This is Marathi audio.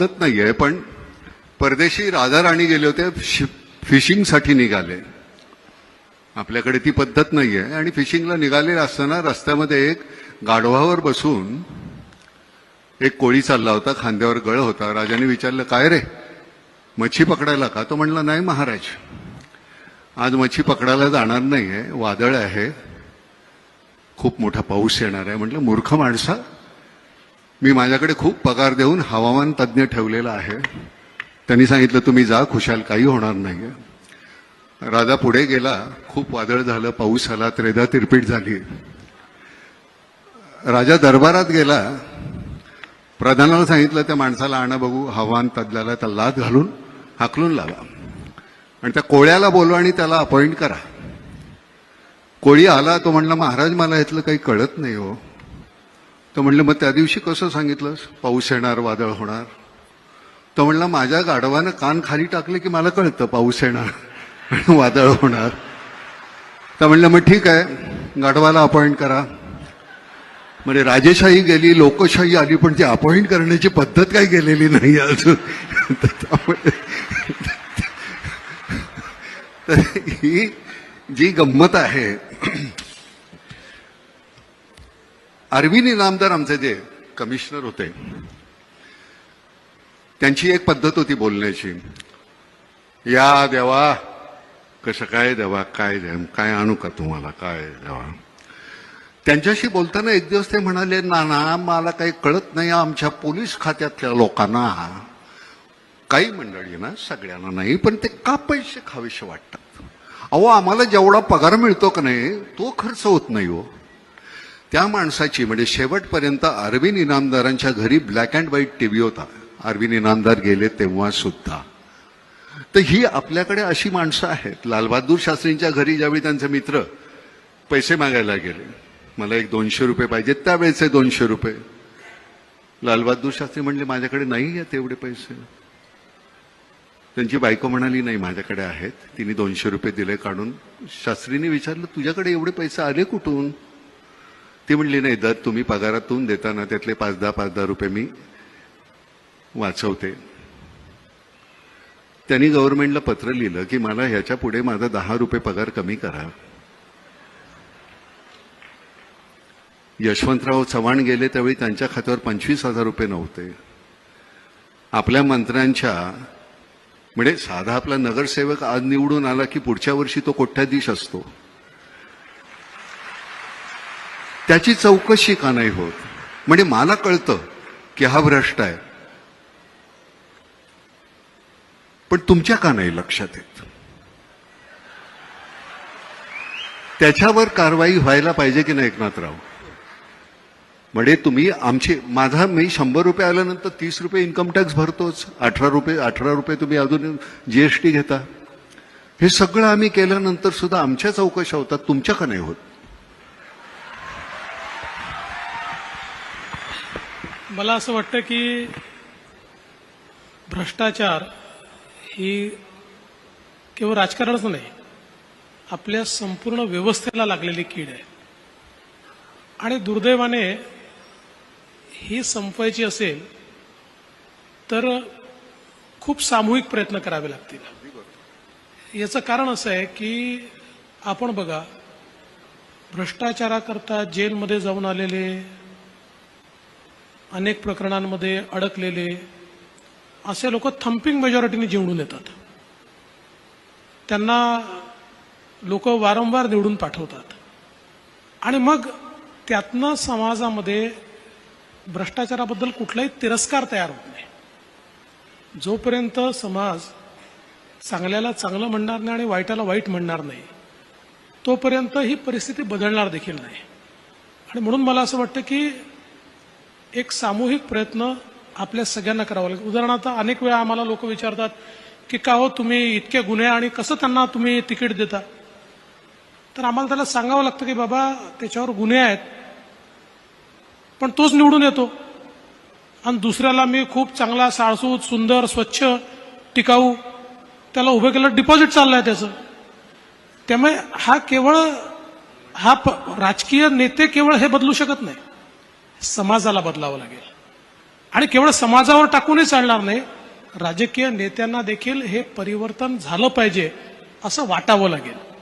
पद्धत नाहीये पण परदेशी राधाराणी गेले होते शि- फिशिंगसाठी निघाले. आपल्याकडे ती पद्धत नाहीये आणि फिशिंगला निघाले असताना रस्त्यामध्ये एक गाढवावर बसून एक कोळी चालला होता खांद्यावर गळ होता. राजाने विचारलं काय रे? मच्छी पकडायला का? तो म्हणला नाही महाराज आज मच्छी पकडायला जाणार नाहीये. वादळ आहे. खूप मोठा पाऊस येणार आहे. म्हटलं मूर्ख माणसा मी माझ्याकडे खूप पगार देऊन हवामान तज्ज्ञ ठेवलेला आहे. त्यांनी सांगितलं तुम्ही जा खुशाल काही होणार नाही राजा पुढे गेला. खूप वादळ झालं पाऊस आला त्रेधा तिरपीट झाली. राजा दरबारात गेला. प्रधानाला सांगितलं त्या माणसाला आणा बघू. हवामान तज्ज्ञाला त्या लाद घालून हाकलून लावा. आणि त्या कोळ्याला बोलवा आणि त्याला अपॉइंट करा. कोळी आला तो म्हणला महाराज मला यातलं काही कळत नाही हो. तर म्हणलं मग त्या दिवशी कसं सांगितलंस? पाऊस येणार वादळ होणार. तर म्हणला माझ्या गाढवानं कान खाली टाकले की मला कळतं पाऊस येणार वादळ होणार. तर म्हणलं मग ठीक आहे गाढवाला अपॉइंट करा. म्हणजे राजेशाही गेली लोकशाही आली पण ती अपॉइंट करण्याची पद्धत काही गेलेली नाही अजून. तर ही जी गंमत आहे अरविंद इनामदार आमचे जे कमिशनर होते त्यांची एक पद्धत होती बोलण्याची. या देवा कसं काय देवा काय द्या काय आणू का तुम्हाला काय देवा? त्यांच्याशी बोलताना एक दिवस ते म्हणाले नाना मला काही कळत नाही आमच्या पोलीस खात्यातल्या लोकांना काही मंडळी ना सगळ्यांना नाही पण ते का पैसे खावेसे वाटतात? अहो आम्हाला जेवढा पगार मिळतो का नाही तो खर्च होत नाही हो. त्या माणसाची म्हणजे शेवटपर्यंत अरविंद इनामदारांच्या घरी ब्लॅक अँड व्हाईट टीव्ही होता. अरविंद इनामदार गेले तेव्हा सुद्धा. तर ही आपल्याकडे अशी माणसं आहेत. लालबहादूर शास्त्रींच्या घरी ज्यावेळी त्यांचे मित्र पैसे मागायला गेले. मला एक दोनशे रुपये पाहिजेत त्यावेळेचे दोनशे रुपये. लालबहादूर शास्त्री म्हणले माझ्याकडे नाही आहेत एवढे पैसे. त्यांची बायको म्हणाली नाही माझ्याकडे आहेत. तिने दोनशे रुपये दिले काढून. शास्त्रीने विचारलं तुझ्याकडे एवढे पैसे आले कुठून? ती म्हणली नाही दर तुम्ही पगारातून देताना त्यातले पाच दहा पाच दहा रुपये मी वाचवते. त्यांनी गव्हर्नमेंटला पत्र लिहिलं की मला ह्याच्या पुढे माझा दहा रुपये पगार कमी करा. यशवंतराव चव्हाण गेले त्यावेळी त्यांच्या खात्यावर पंचवीस हजार रुपये नव्हते. आपल्या मंत्र्यांच्या म्हणजे साधा आपला नगरसेवक आज निवडून आला की पुढच्या वर्षी तो कोट्याधीश असतो? त्याची चौकशी का नाही होत? म्हणजे मला कळतं की हा भ्रष्ट आहे. पण तुमच्या का नाही लक्षात येत? त्याच्यावर कारवाई व्हायला पाहिजे की नाही एकनाथराव? म्हणजे तुम्ही आमची माझा मी शंभर रुपये आल्यानंतर तीस रुपये इन्कम टॅक्स भरतोच. अठरा रुपये अठरा रुपये तुम्ही अजून जीएसटी घेता. हे सगळं आम्ही केल्यानंतर सुद्धा आमच्या चौकशा होतात. तुमच्या का नाही होत? मला असं वाटतं की भ्रष्टाचार ही केवळ राजकारणच नाही आपल्या संपूर्ण व्यवस्थेला लागलेली कीड आहे. आणि दुर्दैवाने ही संपवायची असेल तर खूप सामूहिक प्रयत्न करावे लागतील. याचं कारण असं आहे की आपण बघा भ्रष्टाचाराकरता जेलमध्ये जाऊन आलेले अनेक प्रकरणांमध्ये अडकलेले असे लोक थम्पिंग मेजॉरिटीने निवडून येतात. त्यांना लोक वारंवार निवडून पाठवतात. आणि मग त्यातनं समाजामध्ये भ्रष्टाचाराबद्दल कुठलाही तिरस्कार तयार होत नाही. जोपर्यंत समाज चांगल्याला चांगलं म्हणणार नाही आणि वाईटाला वाईट म्हणणार नाही तोपर्यंत ही परिस्थिती बदलणार देखील नाही. आणि म्हणून मला असं वाटतं की एक सामूहिक प्रयत्न आपल्या सगळ्यांना करावा लागेल. उदाहरणार्थ अनेक वेळा आम्हाला लोक विचारतात की का हो तुम्ही इतके गुन्हे आणि कसं त्यांना तुम्ही तिकीट देता? तर आम्हाला त्याला सांगावं लागतं की बाबा त्याच्यावर गुन्हे आहेत पण तोच निवडून येतो. आणि दुसऱ्याला मी खूप चांगला साळसूत सुंदर स्वच्छ टिकाऊ त्याला उभे केलं डिपॉझिट चाललंय त्याचं. त्यामुळे हा केवळ हा प- राजकीय नेते केवळ हे बदलू शकत नाही. समाजाला बदलावं लागेल. आणि केवळ समाजावर टाकूनही चालणार नाही राजकीय नेत्यांना देखील हे परिवर्तन झालं पाहिजे असं वाटावं लागेल.